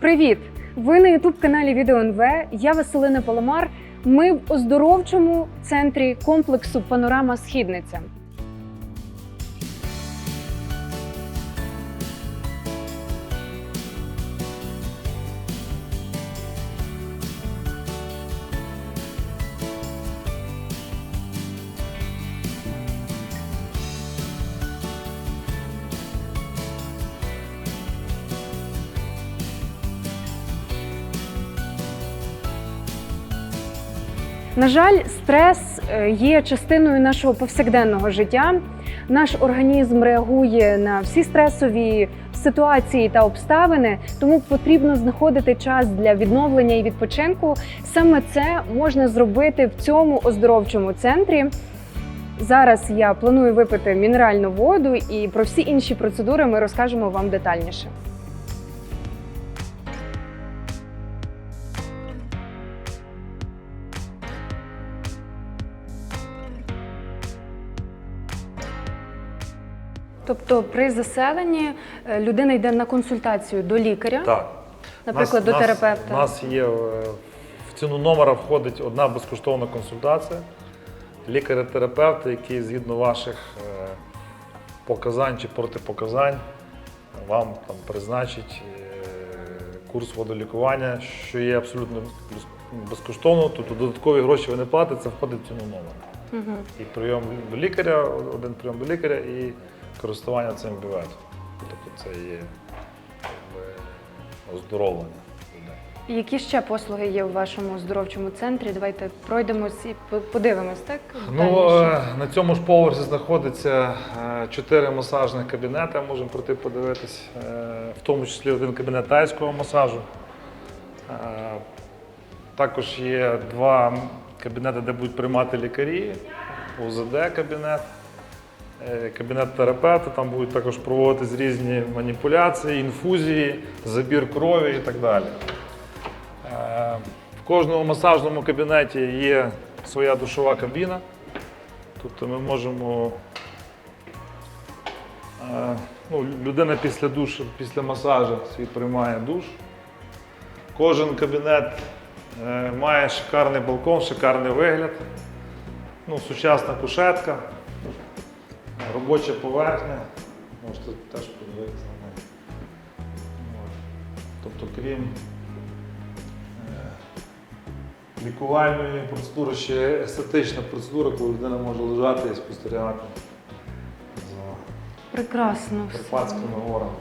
Привіт! Ви на youtube каналі Відео НВ. Я Василина Поломар. Ми в оздоровчому центрі комплексу Панорама Східниця. На жаль, стрес е, є частиною нашого повсякденного життя. Наш організм реагує на всі стресові ситуації та обставини, тому потрібно знаходити час для відновлення і відпочинку. Саме це можна зробити в цьому оздоровчому центрі. Зараз я планую випити мінеральну воду, і про всі інші процедури ми розкажемо вам детальніше. Тобто, при заселенні е, людина йде на консультацію до лікаря, Так. наприклад, до терапевта. У нас є е, в ціну номера входить одна безкоштовна консультація лікаря-терапевта, який згідно ваших е, показань чи протипоказань вам там призначить е, курс водолікування, що є абсолютно без- безкоштовно, тобто додаткові гроші ви не платите, це входить в ціну номера. І прийом до лікаря, один прийом до лікаря і користування цим бюветом. Тобто це є оздоровлення людей. Які ще послуги є у вашому оздоровчому центрі? Давайте пройдемось і подивимось, так? Ну, е, на цьому ж поверсі знаходиться е, чотири масажних кабінети, можемо пройти подивитись, е, в тому числі один кабінет тайського масажу. Е, Також є два кабінети, де будуть приймати лікарі, УЗД кабінет, кабінет терапевта, там будуть також проводитись різні маніпуляції, інфузії, забір крові і так далі. Е, В кожному масажному кабінеті є своя душова кабіна. Тобто ми можемо. е, Ну, людина після душу, після масажу свій приймає душ. Кожен кабінет е, має шикарний балкон, шикарний вигляд. Ну, сучасна кушетка, робоча поверхня. Можете теж подивитися на неї. Тобто, крім е, лікувальної процедури, ще естетична процедура, коли людина може лежати і спостерігати за Прекрасно. припадськими Карпатськими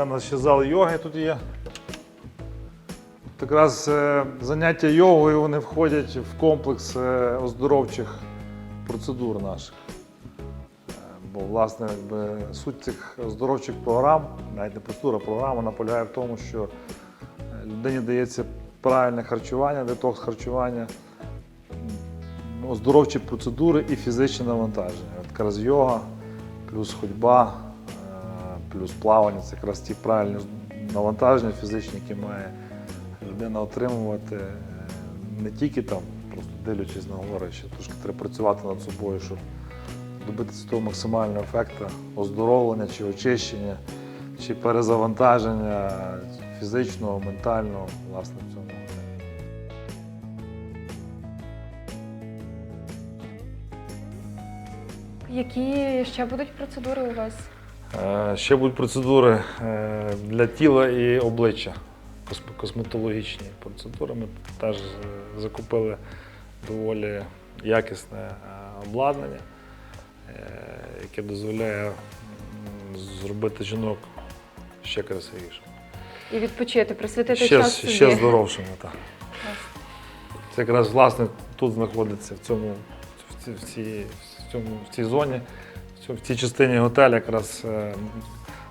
Це у нас ще зал йоги тут є. От Якраз е, заняття йогою вони входять в комплекс е, оздоровчих процедур наших. Е, Бо, власне, якби, суть цих оздоровчих програм, навіть не процедура, програма вона полягає в тому, що людині дається правильне харчування, детокс харчування, оздоровчі процедури і фізичне навантаження. От якраз йога, плюс ходьба, плюс плавання це якраз ті правильні навантаження фізичні, які має людина отримувати е, не тільки там, просто дивлячись на гори, ще трошки треба працювати над собою, щоб добитися того максимального ефекту оздоровлення чи очищення, чи перезавантаження фізичного, ментального, власне, в цьому. Які ще будуть процедури у вас? Е, Ще будуть процедури е, для тіла і обличчя, косметологічні процедури. Ми теж е, закупили доволі якісне обладнання, яке дозволяє зробити жінок ще красивішими. І відпочити, присвятити Ще, час собі. ще здоровшими. Так. Це якраз власне тут знаходиться в цьому, в цій, в цьому, в цій зоні, в цій частині готелю якраз е,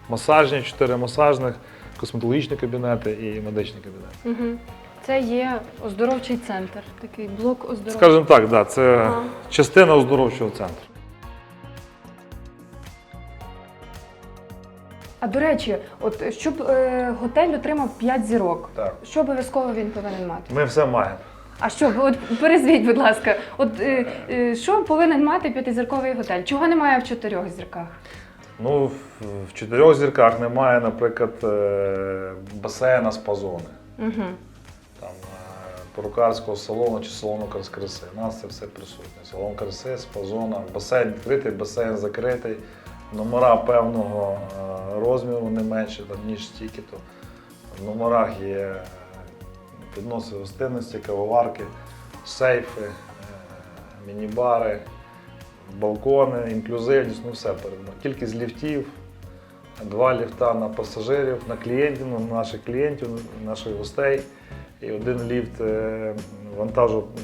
масажні, чотири масажних, косметологічні кабінети і медичні кабінети. Угу. Це є оздоровчий центр, такий блок оздоровчий. Скажімо так, да, це Ага. частина оздоровчого центру. А до речі, от щоб е, готель отримав 5 зірок, Так. що обов'язково він повинен мати? Ми все маємо. А що, ви от перезвіть, будь ласка, от е, е, що повинен мати п'ятизірковий готель? Чого немає в чотирьох зірках? Ну, в, в чотирьох зірках немає, наприклад, е, басейна з пазони. Угу. Там е, перукарського салону чи салону крас- краси. У нас це все присутнє. Салон краси, спа-зона, басейн відкритий, басейн закритий, номера певного е, розміру не менше, там, ніж стільки. То в номерах є підноси гостинності, кавоварки, сейфи, е, міні-бари, балкони, інклюзивність, ну все передано. Кількість ліфтів, два ліфта на пасажирів, на клієнтів, на наших клієнтів, наших гостей. І один ліфт е, вантажу, е,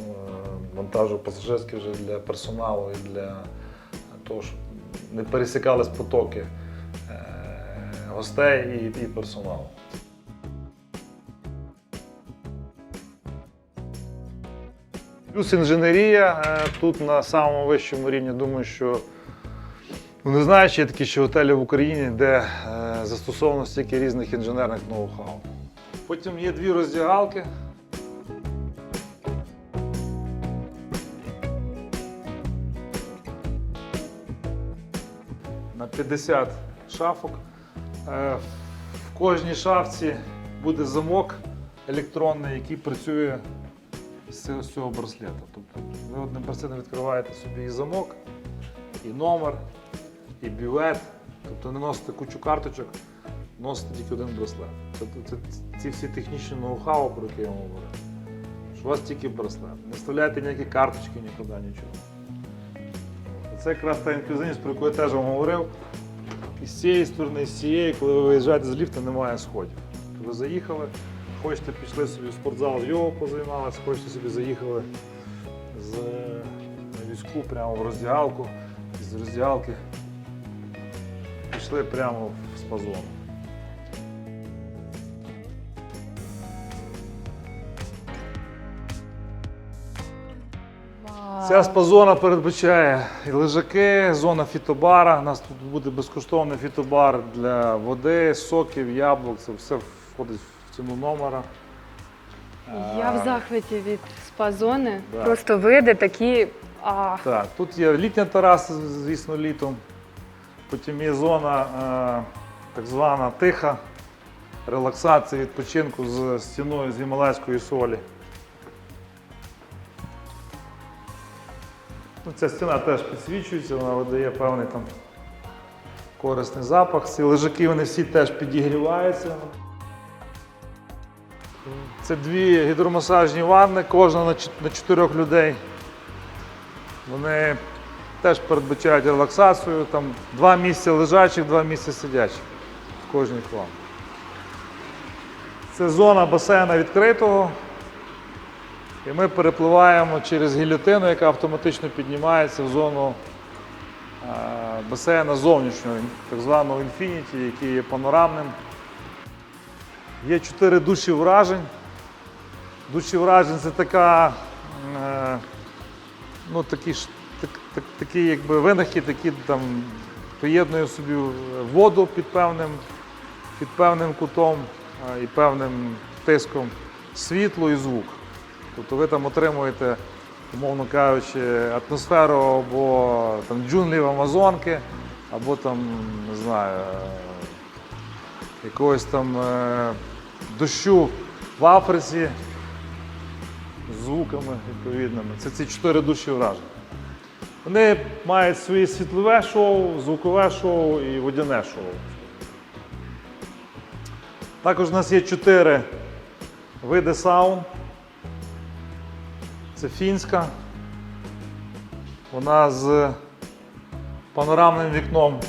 вантажу пасажирський вже для персоналу і для того, щоб не пересікались потоки гостей і, і персоналу. Плюс інженерія е, тут на самому вищому рівні. Думаю, що ну, не знаю, чи є такі ще готелі в Україні, де е, застосовано стільки різних інженерних ноу-хау. Потім є дві роздягалки. На 50 шафок. Е, В кожній шафці буде замок електронний, який працює з цього, браслета. Тобто ви одним браслетом відкриваєте собі і замок, і номер, і бювет. Тобто не носите кучу карточок, носите тільки один браслет. Це, це, ці всі технічні ноу-хау, про які я вам говорю. Що у вас тільки браслет. Не вставляйте ніякі карточки нікуди, нічого. Це якраз та інклюзивність, про яку я теж вам говорив. І з цієї сторони, і з цієї, коли ви виїжджаєте з ліфта, немає сходів. Ви заїхали, хочете пішли собі в спортзал, його позаймалися, хочете собі заїхали з візку прямо в роздягалку, з роздягалки пішли прямо в спа-зону. Ця спа-зона передбачає і лежаки, зона фітобара. У нас тут буде безкоштовний фітобар для води, соків, яблук. Це все входить в ціну номера. Я в захваті від спа-зони. Да. Просто види такі. А, Так, тут є літня тераса, звісно, літом. Потім є зона е, так звана тиха, релаксація, відпочинку з стіною з гімалайської солі. Ну, ця стіна теж підсвічується, вона видає певний там корисний запах. Ці лежаки вони всі теж підігріваються. Це дві гідромасажні ванни, кожна на чотирьох людей. Вони теж передбачають релаксацію, там два місця лежачих, два місця сидячих в кожній ванні. Це зона басейна відкритого. І ми перепливаємо через гільотину, яка автоматично піднімається в зону е, басейна зовнішнього, так званого інфініті, який є панорамним. Є чотири душі вражень. Душі вражень це така, е, ну, такі, так, так, такі якби винахід, які там поєднує собі воду під певним, під певним кутом е, і певним тиском, світло і звук. Тобто ви там отримуєте, умовно кажучи, атмосферу або там, джунглів Амазонки, або там, не знаю, е, якогось там дощу в Африці з звуками відповідними. Це ці чотири душі вражень. Вони мають своє світлове шоу, звукове шоу і водяне шоу. Також у нас є чотири види саун. Це фінська. Вона з панорамним вікном.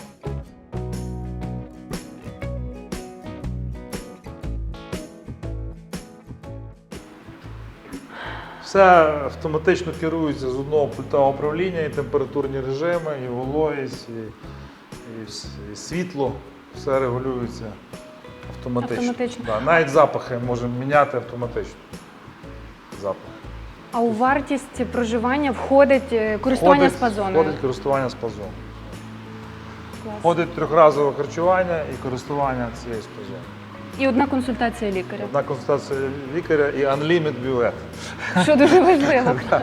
Все автоматично керується з одного пульта управління, і температурні режими, і вологість, і, і, і світло. Все регулюється автоматично. Автоматично. Да, навіть запахи можемо міняти автоматично. Запах. а у вартість проживання входить е, користування спа-зоною. Входить користування спа-зоною. Клас. Входить трьохразове харчування і користування цією спа-зоною. І одна консультація лікаря, Одна консультація лікаря і unlimited бювет. що дуже важливо.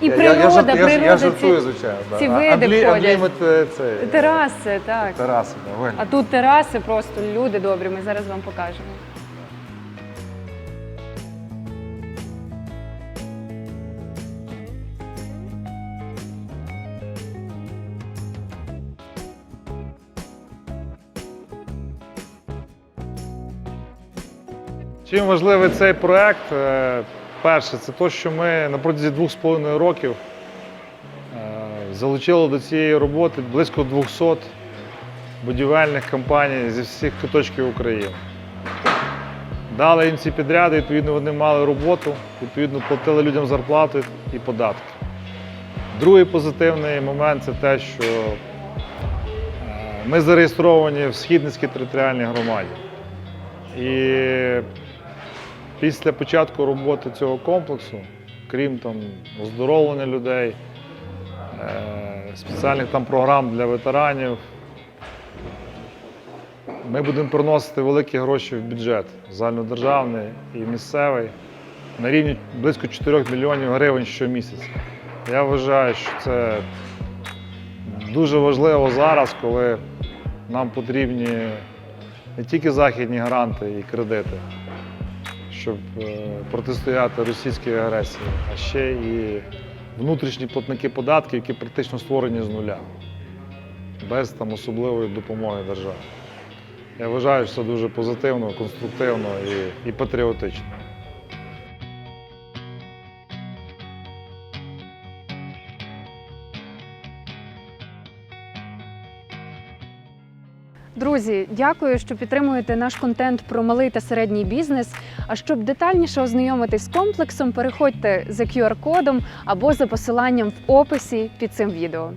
І природа, природа, я жартую, звичайно. ці види входять. Тераси, так. Тераси. А тут тераси просто люди добрі. Ми зараз вам покажемо. Чим важливий цей проект? Е, Перше, це те, що ми на протязі двох з половиною років е, залучили до цієї роботи близько 200 будівельних компаній зі всіх куточків України. Дали їм ці підряди, відповідно, вони мали роботу, відповідно, платили людям зарплату і податки. Другий позитивний момент це те, що е, ми зареєстровані в Східницькій територіальній громаді. І після початку роботи цього комплексу, крім там оздоровлення людей, е, спеціальних там програм для ветеранів, ми будемо приносити великі гроші в бюджет загальнодержавний і місцевий на рівні близько 4 мільйонів гривень щомісяця. Я вважаю, що це дуже важливо зараз, коли нам потрібні не тільки західні гранти і кредити, щоб е, протистояти російській агресії, а ще і внутрішні платники податків, які практично створені з нуля, без там особливої допомоги держави. Я вважаю, що це дуже позитивно, конструктивно і, і патріотично. Друзі, дякую, що підтримуєте наш контент про малий та середній бізнес. А щоб детальніше ознайомитись з комплексом, переходьте за QR-кодом або за посиланням в описі під цим відео.